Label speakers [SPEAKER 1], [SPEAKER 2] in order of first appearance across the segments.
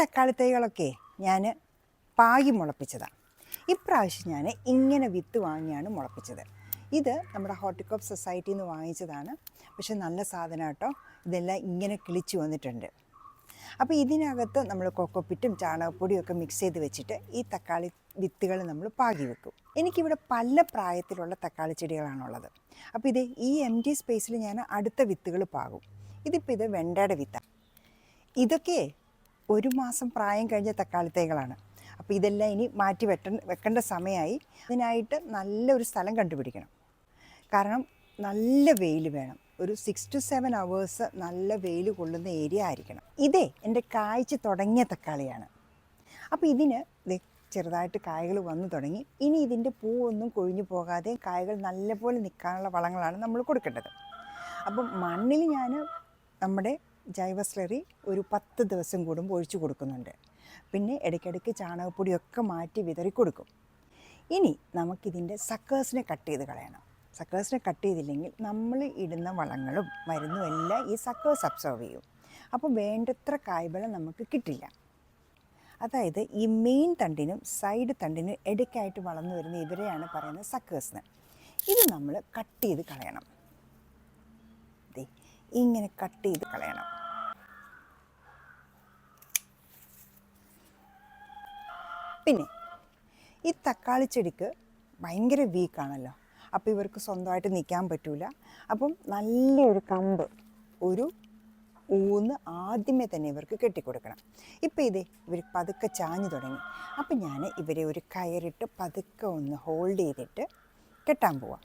[SPEAKER 1] തക്കാളി തൈകളൊക്കെ ഞാൻ പാകി മുളപ്പിച്ചതാണ് ഇപ്രാവശ്യം ഞാൻ ഇങ്ങനെ വിത്ത് വാങ്ങിയാണ് മുളപ്പിച്ചത്. ഇത് നമ്മുടെ ഹോർട്ടിക്കോപ്പ് സൊസൈറ്റിയിൽ നിന്ന് വാങ്ങിച്ചതാണ്. പക്ഷെ നല്ല സാധനം കേട്ടോ ഇതെല്ലാം ഇങ്ങനെ കിളിച്ചു വന്നിട്ടുണ്ട്. അപ്പോൾ ഇതിനകത്ത് നമ്മൾ കൊക്കോപ്പിറ്റും ചാണകപ്പൊടിയും ഒക്കെ മിക്സ് ചെയ്ത് വെച്ചിട്ട് ഈ തക്കാളി വിത്തുകൾ നമ്മൾ പാകി വെക്കും. എനിക്കിവിടെ പല പ്രായത്തിലുള്ള തക്കാളി ചെടികളാണുള്ളത്. അപ്പോൾ ഇത് ഈ എം ടി സ്പേസിൽ ഞാൻ അടുത്ത വിത്തുകൾ പാകും. ഇതിപ്പോൾ ഇത് വെണ്ടയുടെ വിത്താണ് ഇതൊക്കെ ഒരു മാസം പ്രായം കഴിഞ്ഞ തക്കാളി തൈകളാണ് അപ്പോൾ ഇതെല്ലാം ഇനി മാറ്റി വെട്ട വെക്കേണ്ട സമയമായി. അതിനായിട്ട് നല്ലൊരു സ്ഥലം കണ്ടുപിടിക്കണം. കാരണം നല്ല വെയിൽ വേണം. ഒരു സിക്സ് ടു സെവൻ അവേഴ്സ് നല്ല വെയിൽ കൊള്ളുന്ന ഏരിയ ആയിരിക്കണം. ഇതേ എന്റെ കായ്ച്ച് തുടങ്ങിയ തക്കാളിയാണ്. അപ്പോൾ ഇതിന് ചെറുതായിട്ട് കായകൾ വന്നു തുടങ്ങി. ഇനി ഇതിന്റെ പൂവൊന്നും കൊഴിഞ്ഞു പോകാതെ കായകൾ നല്ലപോലെ നിൽക്കാനുള്ള വളങ്ങളാണ് നമ്മൾ കൊടുക്കേണ്ടത്. അപ്പം മണ്ണിൽ ഞാൻ നമ്മുടെ ജൈവ സ്ലറി ഒരു പത്ത് ദിവസം കൂടുമ്പോൾ ഒഴിച്ചു കൊടുക്കുന്നുണ്ട്. പിന്നെ ഇടയ്ക്കിടയ്ക്ക് ചാണകപ്പൊടിയൊക്കെ മാറ്റി വിതറി കൊടുക്കും. ഇനി നമുക്കിതിന്റെ സക്കേഴ്സിനെ കട്ട് ചെയ്ത് കളയണം. സക്കേഴ്സിനെ കട്ട് ചെയ്തില്ലെങ്കിൽ നമ്മൾ ഇടുന്ന വളങ്ങളും മരുന്നും എല്ലാം ഈ സക്കേഴ്സ് അബ്സോർവ് ചെയ്യും. അപ്പോൾ വേണ്ടത്ര കായ്ബലം നമുക്ക് കിട്ടില്ല. അതായത് ഈ മെയിൻ തണ്ടിനും സൈഡ് തണ്ടിനും ഇടയ്ക്കായിട്ട് വളർന്നു വരുന്ന ഇവരെയാണ് പറയുന്നത് സക്കേഴ്സിന് ഇത് നമ്മൾ കട്ട് ചെയ്ത് കളയണം. ഇങ്ങനെ കട്ട് ചെയ്ത് കളയണം. പിന്നെ ഈ തക്കാളി ചെടിക്ക് ഭയങ്കര വീക്കാണല്ലോ. അപ്പോൾ ഇവർക്ക് സ്വന്തമായിട്ട് നിൽക്കാൻ പറ്റൂല. അപ്പം നല്ലൊരു കമ്പ് ഒരു ഊന്ന് ആദ്യമേ തന്നെ ഇവർക്ക് കെട്ടിക്കൊടുക്കണം. ഇപ്പം ഇതേ ഇവർ പതുക്കെ ചാഞ്ഞു തുടങ്ങി. അപ്പം ഞാൻ ഇവരെ ഒരു കയറിട്ട് പതുക്കെ ഒന്ന് ഹോൾഡ് ചെയ്തിട്ട് കെട്ടാൻ പോവാം.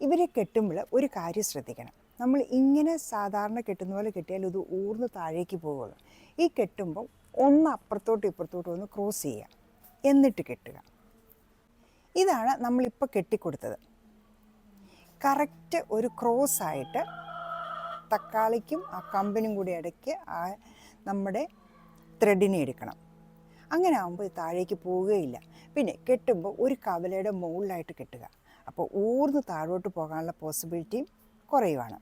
[SPEAKER 1] ഇവരെ കെട്ടുമ്പോൾ ഒരു കാര്യം ശ്രദ്ധിക്കണം. നമ്മൾ ഇങ്ങനെ സാധാരണ കെട്ടുന്ന പോലെ കെട്ടിയാൽ ഇത് ഊർന്ന് താഴേക്ക് പോവുള്ളൂ ഈ കെട്ടുമ്പോൾ ഒന്ന് അപ്പുറത്തോട്ടും ഇപ്പുറത്തോട്ടും ഒന്ന് ക്രോസ് ചെയ്യുക. എന്നിട്ട് കെട്ടുക. ഇതാണ് നമ്മളിപ്പോൾ കെട്ടിക്കൊടുത്തത്. കറക്റ്റ് ഒരു ക്രോസ് ആയിട്ട് തക്കാളിക്കും ആ കമ്പിനും കൂടി ഇടയ്ക്ക് ആ നമ്മുടെ ത്രെഡിനെ എടുക്കണം. അങ്ങനെ ആകുമ്പോൾ താഴേക്ക് പോവുകയില്ല. പിന്നെ കെട്ടുമ്പോൾ ഒരു കവലയുടെ മുകളിലായിട്ട് കെട്ടുക. അപ്പോൾ ഊർന്ന് താഴോട്ട് പോകാനുള്ള പോസിബിലിറ്റിയും കുറയുവാണ്.